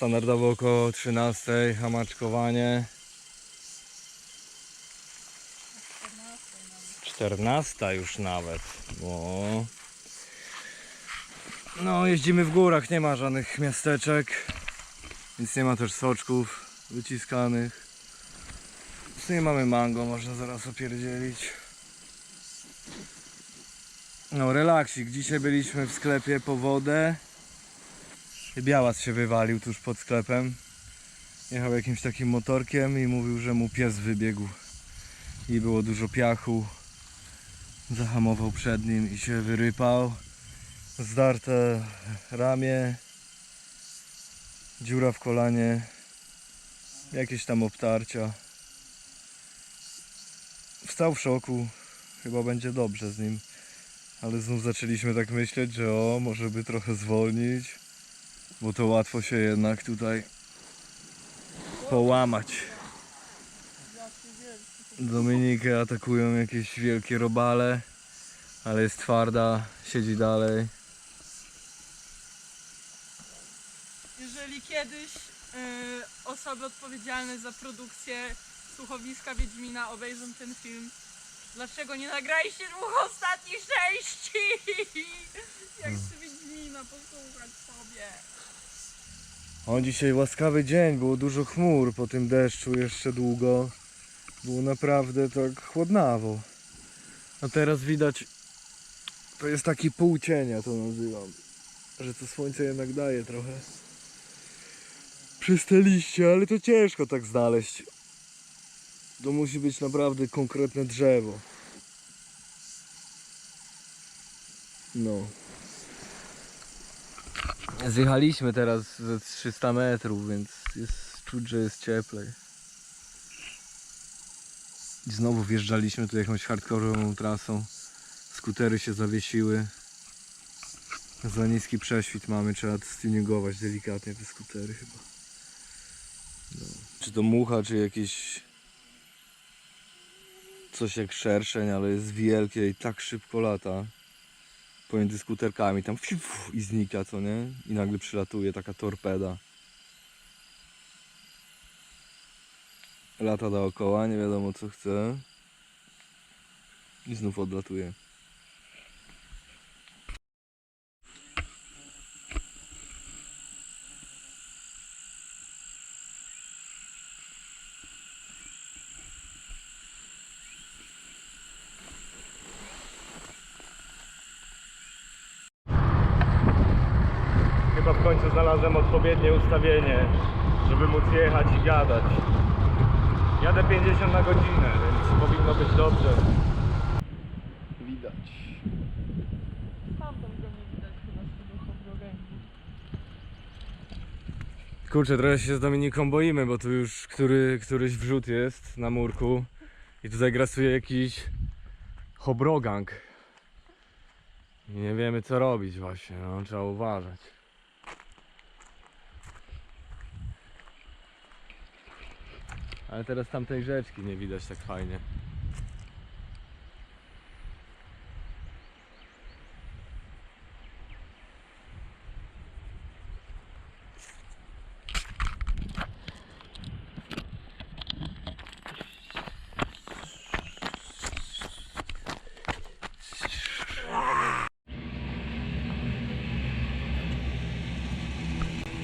Standardowo około 13 hamaczkowanie. 14 już nawet. O. No, jeździmy w górach, nie ma żadnych miasteczek, więc nie ma też soczków wyciskanych. W sumie mamy mango, można zaraz opierdzielić. No, relaksik. Dzisiaj byliśmy w sklepie po wodę. Białas się wywalił tuż pod sklepem. Jechał jakimś takim motorkiem i mówił, że mu pies wybiegł. I było dużo piachu. Zahamował przed nim i się wyrypał. Zdarte ramię. Dziura w kolanie. Jakieś tam obtarcia. Wstał w szoku. Chyba będzie dobrze z nim. Ale znów zaczęliśmy tak myśleć, że o, może by trochę zwolnić. Bo to łatwo się jednak tutaj połamać. Dominikę atakują jakieś wielkie robale, ale jest twarda, siedzi dalej. Jeżeli kiedyś y, osoby odpowiedzialne za produkcję słuchowiska Wiedźmina obejrzą ten film, dlaczego nie nagraliście dwóch ostatnich części? Jak Hmm. chcę Wiedźmina posłuchać sobie. O, dzisiaj łaskawy dzień, było dużo chmur po tym deszczu jeszcze długo. Było naprawdę tak chłodnawo. A teraz widać, to jest taki pół cienia to nazywam, że to słońce jednak daje trochę. Przez te liście, ale to ciężko tak znaleźć. To musi być naprawdę konkretne drzewo. No. Zjechaliśmy teraz ze 300 metrów, więc jest czuć, że jest cieplej. I znowu wjeżdżaliśmy tu jakąś hardkorową trasą. Skutery się zawiesiły. Za niski prześwit mamy, trzeba stuningować delikatnie te skutery chyba. No. Czy to mucha, czy jakieś coś jak szerszeń, ale jest wielkie i tak szybko lata pomiędzy skuterkami tam fiu, fiu, i znika, co nie? I nagle przylatuje taka torpeda. Lata dookoła, nie wiadomo co chce. I znów odlatuje. Chyba w końcu znalazłem odpowiednie ustawienie, żeby móc jechać i gadać. Jadę 50 na godzinę, więc powinno być dobrze. Widać. Go nie widać chyba z tego. Kurczę, trochę się z Dominiką boimy, bo tu już który, któryś wrzut jest na murku i tutaj grasuje jakiś hobrogang. I nie wiemy co robić właśnie, no trzeba uważać. Ale teraz tamtej rzeczki nie widać tak fajnie.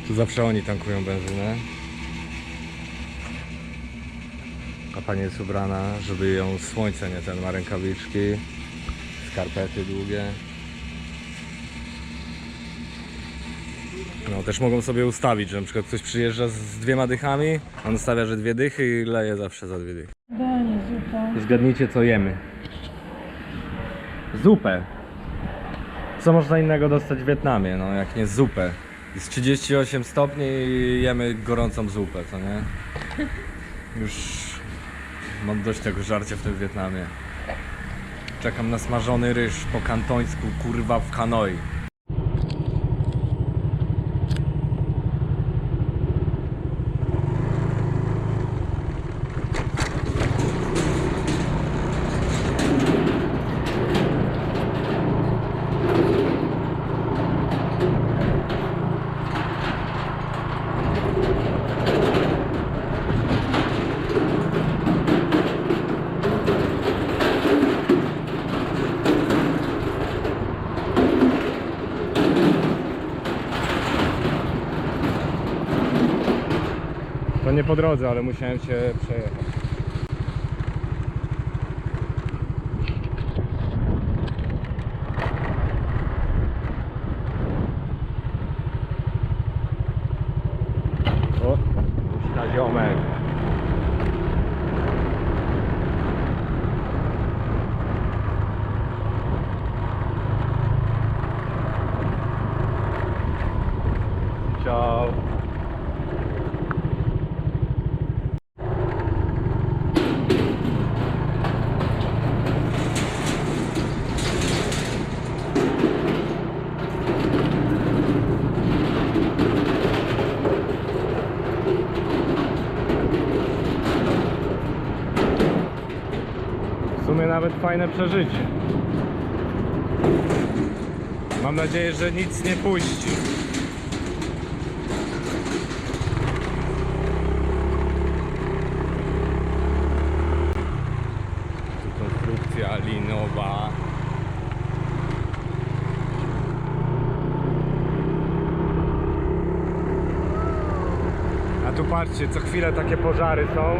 Tu zawsze oni tankują benzynę. Pani jest ubrana, żeby ją słońce nie ten ma rękawiczki, skarpety długie. No też mogą sobie ustawić, że na przykład ktoś przyjeżdża z dwiema dychami, on ustawia, że dwie dychy i leje zawsze za dwie dychy. Zgadnijcie co jemy. Zupę. Co można innego dostać w Wietnamie, no jak nie zupę. Jest 38 stopni i jemy gorącą zupę, co nie? Już mam dość tego żarcia w tym Wietnamie. Czekam na smażony ryż po kantońsku, kurwa w Hanoi. Nie po drodze, ale musiałem się przejechać. O, na ziomek. Ciao. W sumie nawet fajne przeżycie. Mam nadzieję, że nic nie puści. Konstrukcja linowa. A tu patrzcie, co chwilę takie pożary są.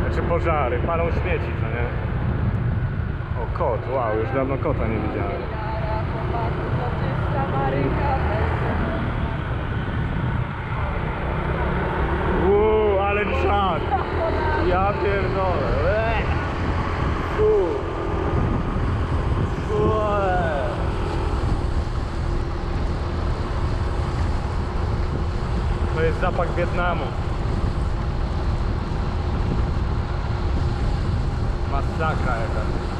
Znaczy pożary, palą śmieci, co nie? Kot, wow, już dawno kota nie widziałem. Uuu, ale czad! Ja pierdolę. To jest zapach Wietnamu. Masakra jaka.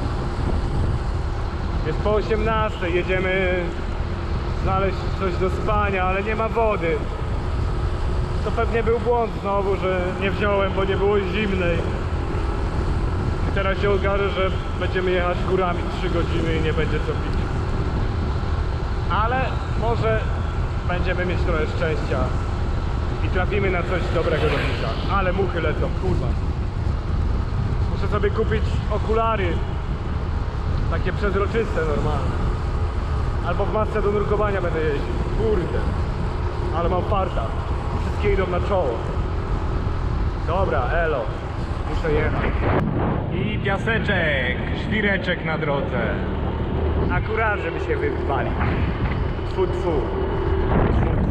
Jest po 18, jedziemy znaleźć coś do spania, ale nie ma wody. To pewnie był błąd znowu, że nie wziąłem, bo nie było zimnej. I teraz się okaże, że będziemy jechać górami 3 godziny i nie będzie co pić. Ale może będziemy mieć trochę szczęścia i trafimy na coś dobrego do picia. Ale muchy lecą, kurwa. Muszę sobie kupić okulary. Takie przezroczyste normalne. Albo w masce do nurkowania będę jeździł. Kurde. Ale mam farta. Wszystkie idą na czoło. Dobra, elo. Muszę jechać. I piaseczek, świreczek na drodze. Akurat, żeby się tfu. Tfu, tfu, tfu, tfu, tfu.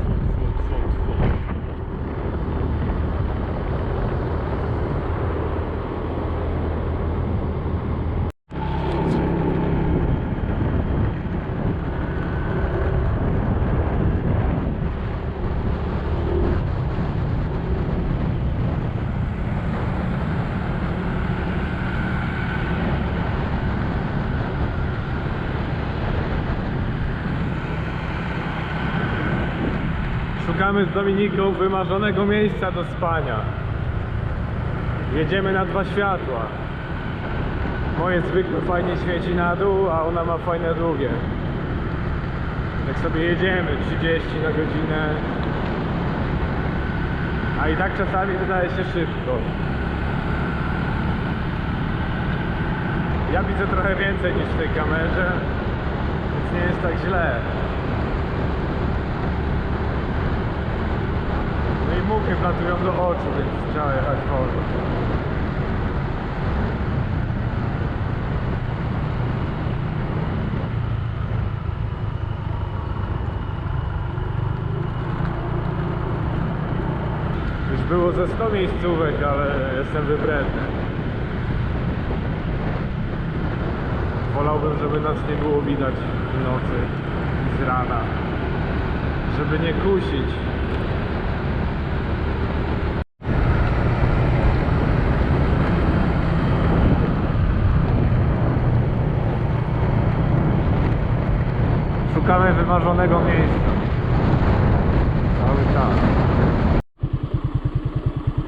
Szukamy z Dominiką wymarzonego miejsca do spania. Jedziemy na dwa światła. Moje zwykle fajnie świeci na dół, a ona ma fajne długie. Tak sobie jedziemy 30 na godzinę. A i tak czasami wydaje się szybko. Ja widzę trochę więcej niż w tej kamerze, więc nie jest tak źle. I muchy wlatują do oczu, więc trzeba jechać wolno. Już było ze 100 miejscówek, ale jestem wybredny. Wolałbym, żeby nas nie było widać w nocy i z rana. Żeby nie kusić. Szukamy wymarzonego miejsca. Cały czas.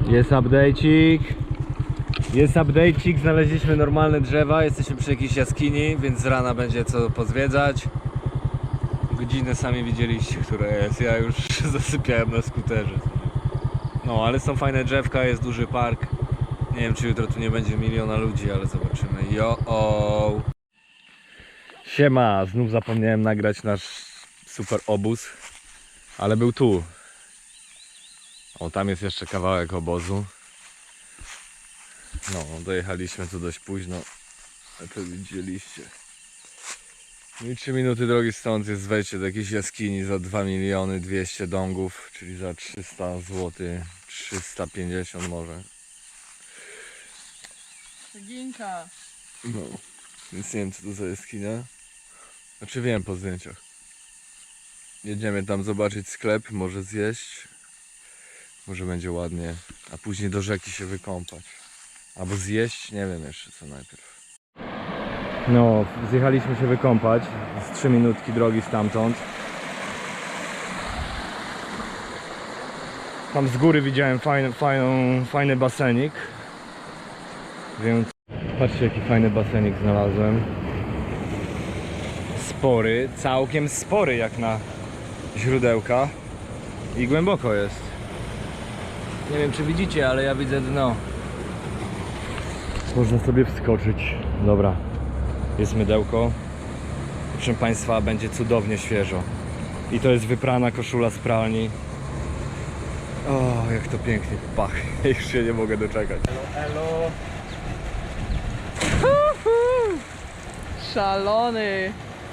Jest update'cik. Jest update'cik, znaleźliśmy normalne drzewa, jesteśmy przy jakiejś jaskini, więc z rana będzie co pozwiedzać. Godzinę sami widzieliście, która jest. Ja już zasypiałem na skuterze. No, ale są fajne drzewka, jest duży park. Nie wiem, czy jutro tu nie będzie miliona ludzi, ale zobaczymy. Jo, o. Siema, znów zapomniałem nagrać nasz super obóz, ale był tu. O, tam jest jeszcze kawałek obozu. No, dojechaliśmy tu dość późno. A to widzieliście. I 3 minuty drogi stąd jest wejście do jakiejś jaskini za 2 miliony 200 dongów, czyli za 300 zł, 350 może. Ginka. No, więc nie wiem co to za jaskinia. Znaczy wiem po zdjęciach. Jedziemy tam zobaczyć sklep, może zjeść. Może będzie ładnie, a później do rzeki się wykąpać. Albo zjeść, nie wiem jeszcze co najpierw. No, zjechaliśmy się wykąpać z 3 minutki drogi stamtąd. Tam z góry widziałem fajny, fajną, fajny basenik. Więc patrzcie jaki fajny basenik znalazłem. Spory, całkiem spory jak na źródełka. I głęboko jest. Nie wiem czy widzicie, ale ja widzę dno. Można sobie wskoczyć. Dobra, jest mydełko. Proszę Państwa, będzie cudownie świeżo. I to jest wyprana koszula z pralni. O, jak to pięknie pachnie. Już się nie mogę doczekać. Elo, Szalony.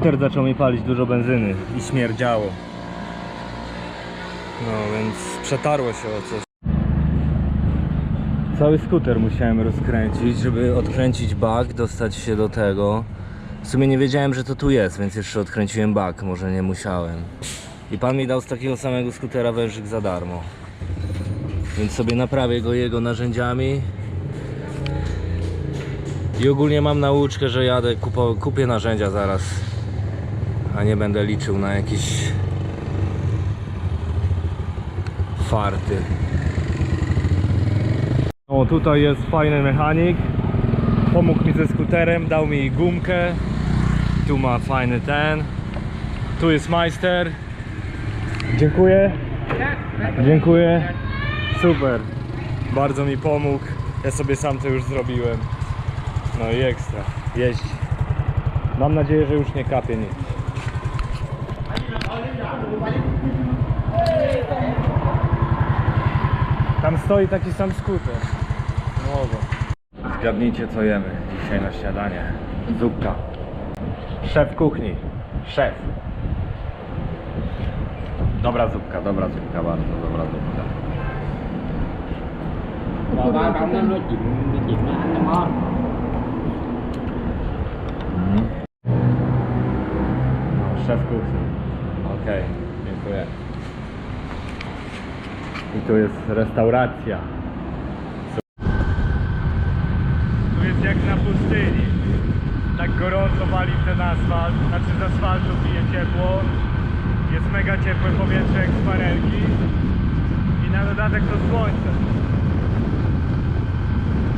Skuter zaczął mi palić dużo benzyny i śmierdziało. No więc przetarło się o coś. Cały skuter musiałem rozkręcić, żeby odkręcić bak, dostać się do tego. W sumie nie wiedziałem, że to tu jest, więc jeszcze odkręciłem bak, może nie musiałem. I pan mi dał z takiego samego skutera wężyk za darmo. Więc sobie naprawię go jego narzędziami. I ogólnie mam nauczkę, że jadę, kupo, kupię narzędzia zaraz. A nie będę liczył na jakieś farty. O, tutaj jest fajny mechanik. Pomógł mi ze skuterem, dał mi gumkę. Tu ma fajny ten. Tu jest majster. Dziękuję. Dziękuję. Super. Bardzo mi pomógł. Ja sobie sam to już zrobiłem. No i ekstra. Jeździ. Mam nadzieję, że już nie kapie nic. Tam stoi taki sam skuter. Nowo. Zgadnijcie co jemy dzisiaj na śniadanie. Zupka. Szef kuchni. Szef. Dobra zupka, dobra zupka, bardzo dobra zupka. Mhm. No, szef kuchni. Okej, dziękuję. I tu jest restauracja. Tu jest jak na pustyni. Tak gorąco wali ten asfalt, znaczy z asfaltu bije ciepło. Jest mega ciepłe powietrze jak z farelki. I na dodatek to słońce.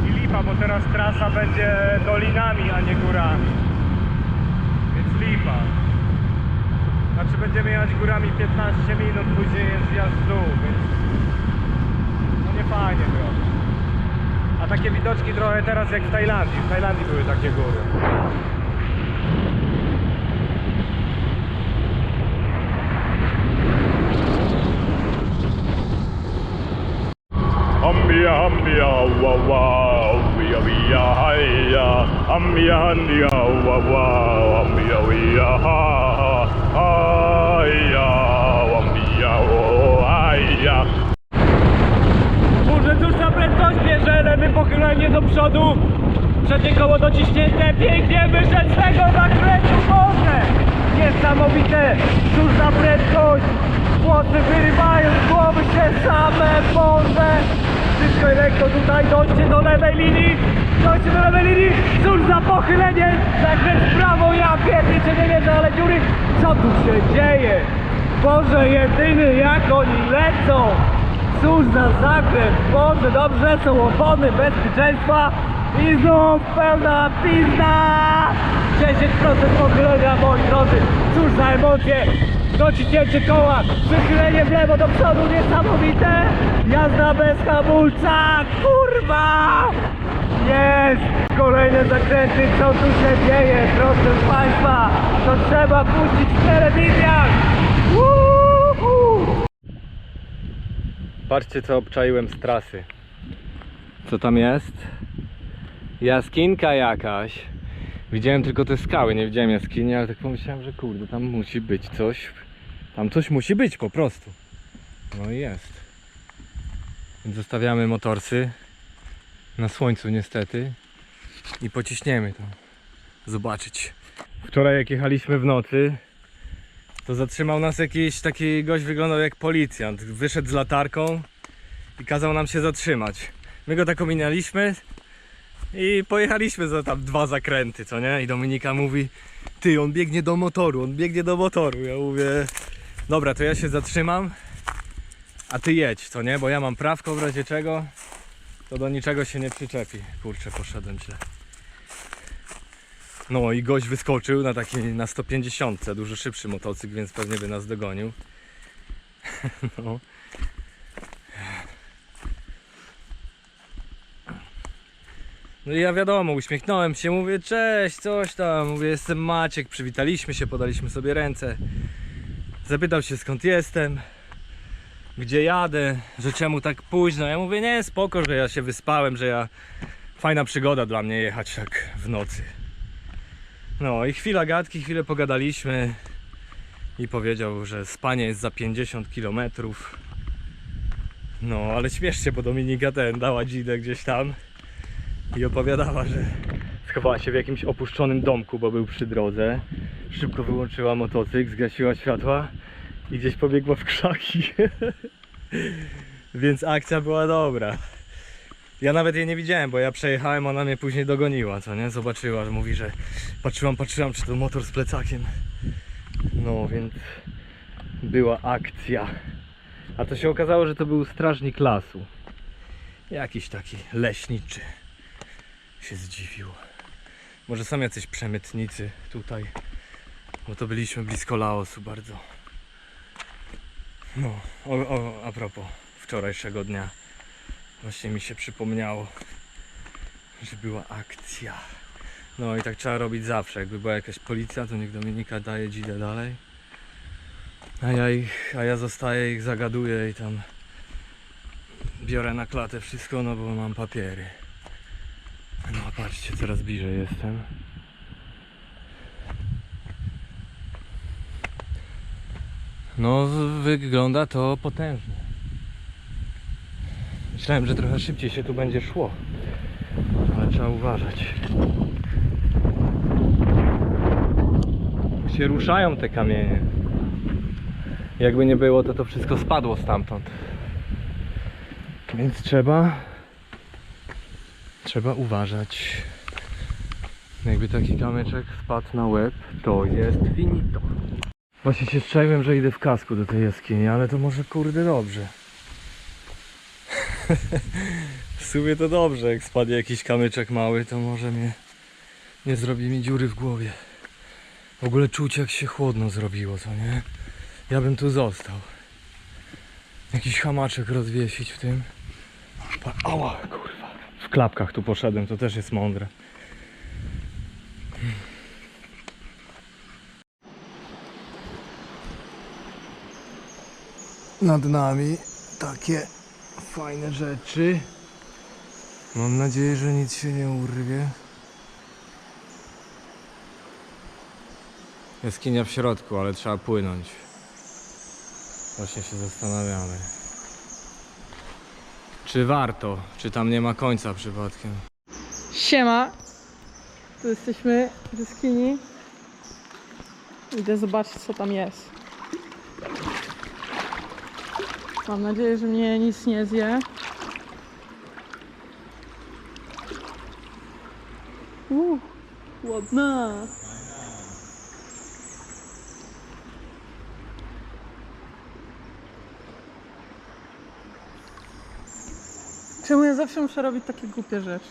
I lipa, bo teraz trasa będzie dolinami, a nie górami. Więc lipa. Znaczy będziemy jechać górami 15 minut, później jest zjazd w dół, więc no nie fajnie trochę. A takie widoczki trochę teraz jak w Tajlandii. W Tajlandii były takie góry. Ambia ambia wa wa wia haya ambia handia wa wa ambia wia ha ha haya ambia o haya Może cóż za prędkość bierze, lewy pochylenie do przodu. Przednie koło dociśnięte, pięknie wyszedł z tego zakrętu, Boże! Niesamowite, cóż za prędkość! Włosy wyrywają z głowy się same, Boże! Wszystko lekko tutaj, dojdźcie do lewej linii, dojdźcie do lewej linii, cóż za pochylenie, zakręt prawo, ja pierniczę nie wierzę, ale dziury, co tu się dzieje? Boże jedyny, jak oni lecą! Cóż za zakręt, Boże, dobrze są opony bezpieczeństwa I znów pełna pizda! 10% pochylenia, moi drodzy. Cóż za emocje! Dociśnięcie koła, wychylenie w lewo do przodu, niesamowite! Jazda bez hamulca, kurwa! Jest! Kolejne zakręty, co tu się dzieje, proszę Państwa! To trzeba puścić w telewizjach! Patrzcie co obczaiłem z trasy. Co tam jest? Jaskinka jakaś. Widziałem tylko te skały, nie widziałem jaskini, ale tak pomyślałem, że kurde, tam musi być coś. Tam coś musi być po prostu. No i jest. Więc zostawiamy motorsy na słońcu niestety i pociśniemy to. Zobaczyć. Wczoraj jak jechaliśmy w nocy, to zatrzymał nas jakiś taki gość wyglądał jak policjant. Wyszedł z latarką i kazał nam się zatrzymać. My go tak ominęliśmy i pojechaliśmy za tam dwa zakręty, co nie? I Dominika mówi, ty, on biegnie do motoru, on biegnie do motoru. Ja mówię, dobra, to ja się zatrzymam, a ty jedź, co nie? Bo ja mam prawko w razie czego, to do niczego się nie przyczepi. Kurczę, poszedłem źle. No i gość wyskoczył na taki na 150, dużo szybszy motocykl, więc pewnie by nas dogonił. No. No i ja wiadomo, uśmiechnąłem się, mówię cześć, coś tam, mówię jestem Maciek, przywitaliśmy się, podaliśmy sobie ręce. Zapytał się skąd jestem, gdzie jadę, że czemu tak późno. Ja mówię nie, spoko, że ja się wyspałem, że ja... Fajna przygoda dla mnie jechać tak w nocy. No i chwila gadki, chwilę pogadaliśmy i powiedział, że spanie jest za 50 km. No ale śmiesznie, bo Dominika ten dała dzidę gdzieś tam i opowiadała, że schowała się w jakimś opuszczonym domku, bo był przy drodze. Szybko wyłączyła motocykl, zgasiła światła i gdzieś pobiegła w krzaki. Więc akcja była dobra. Ja nawet jej nie widziałem, bo ja przejechałem, ona mnie później dogoniła, co nie? Zobaczyła, że mówi, że patrzyłam, patrzyłam, czy to motor z plecakiem. No, więc była akcja. A to się okazało, że to był strażnik lasu. Jakiś taki leśniczy. Się zdziwił. Może są jacyś przemytnicy tutaj. Bo to byliśmy blisko Laosu bardzo. No, o, o, a propos wczorajszego dnia. Właśnie mi się przypomniało, że była akcja. No i tak trzeba robić zawsze. Jakby była jakaś policja, to niech Dominika daje dzidę dalej. A ja ich, a ja zostaję ich zagaduję i tam biorę na klatę wszystko, no bo mam papiery. No patrzcie, coraz bliżej jestem. No wygląda to potężnie. Myślałem, że trochę szybciej się tu będzie szło. Ale trzeba uważać. Się ruszają te kamienie. Jakby nie było, to to wszystko spadło stamtąd. Więc trzeba trzeba uważać. Jakby taki kamyczek spadł na łeb, to jest finito. Właśnie się strzeliłem, że idę w kasku do tej jaskini, ale to może kurde dobrze. w sumie to dobrze, jak spadnie jakiś kamyczek mały, to może mnie nie zrobi mi dziury w głowie. W ogóle czuć jak się chłodno zrobiło, co nie? Ja bym tu został. Jakiś hamaczek rozwiesić w tym. Ała, kurwa. Klapkach tu poszedłem, to też jest mądre. Nad nami takie fajne rzeczy. Mam nadzieję, że nic się nie urwie. Jaskinia w środku, ale trzeba płynąć. Właśnie się zastanawiamy. Czy warto? Czy tam nie ma końca przypadkiem? Siema. Tu jesteśmy w jaskini. Idę zobaczyć co tam jest. Mam nadzieję, że mnie nic nie zje. Uh, ładna. Zawsze muszę robić takie głupie rzeczy?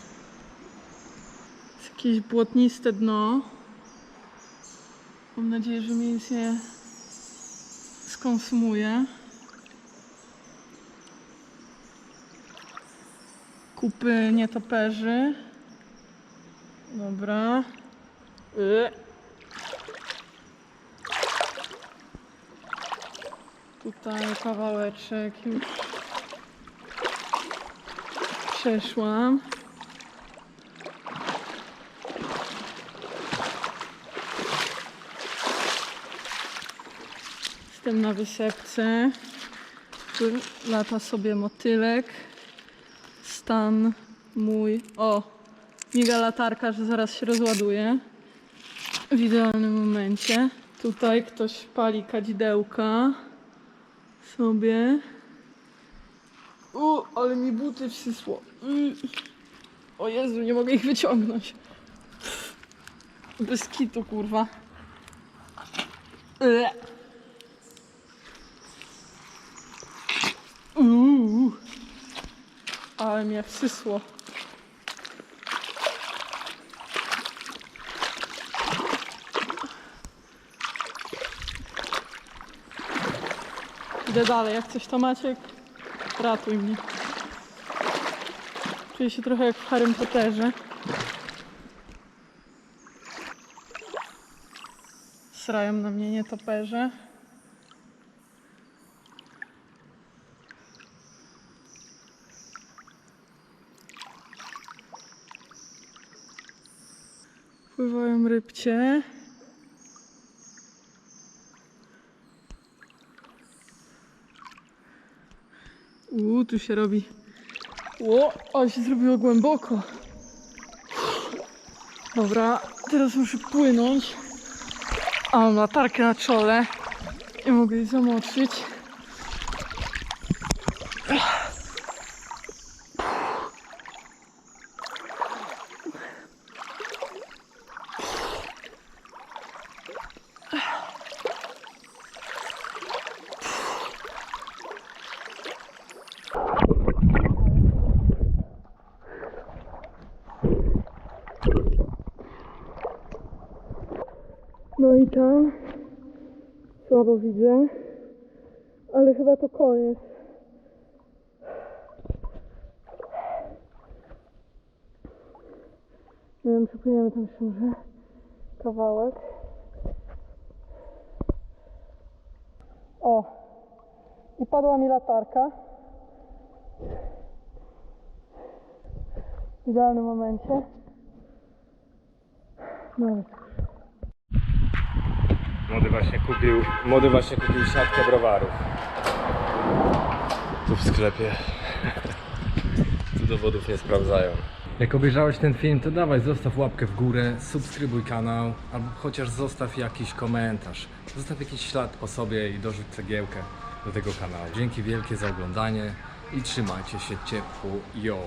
Jakieś błotniste dno. Mam nadzieję, że mi nic nie skonsumuje. Kupy nietoperzy. Dobra. Y. Tutaj kawałeczek już przeszłam. Jestem na wysepce. Tu lata sobie motylek. Stan mój. O! Miga latarka, że zaraz się rozładuje. W idealnym momencie. Tutaj ktoś pali kadzidełka sobie. U, ale mi buty wsysło. Y. O Jezu, nie mogę ich wyciągnąć. Bez kitu, kurwa. Uuu. Ale mnie wsysło. Idę dalej, jak coś to Maciek, ratuj mnie. Czuję się trochę jak w Harrym Potterze. Srają na mnie nietoperze. Pływają rybcie. Uuu, tu się robi. O, ale się zrobiło głęboko. Dobra, teraz muszę płynąć. A mam latarkę na czole. Nie mogę jej zamoczyć. Słabo widzę, ale chyba to koniec. Nie wiem, przepłyniemy tam jeszcze może kawałek. O! I padła mi latarka. W idealnym momencie. Ale Młody właśnie kupił, młody właśnie kupił siatkę browarów. Tu w sklepie. Tu dowodów nie sprawdzają. Jak obejrzałeś ten film, to dawaj zostaw łapkę w górę, subskrybuj kanał, albo chociaż zostaw jakiś komentarz. Zostaw jakiś ślad po sobie i dorzuć cegiełkę do tego kanału. Dzięki wielkie za oglądanie i trzymajcie się ciepło. Yo!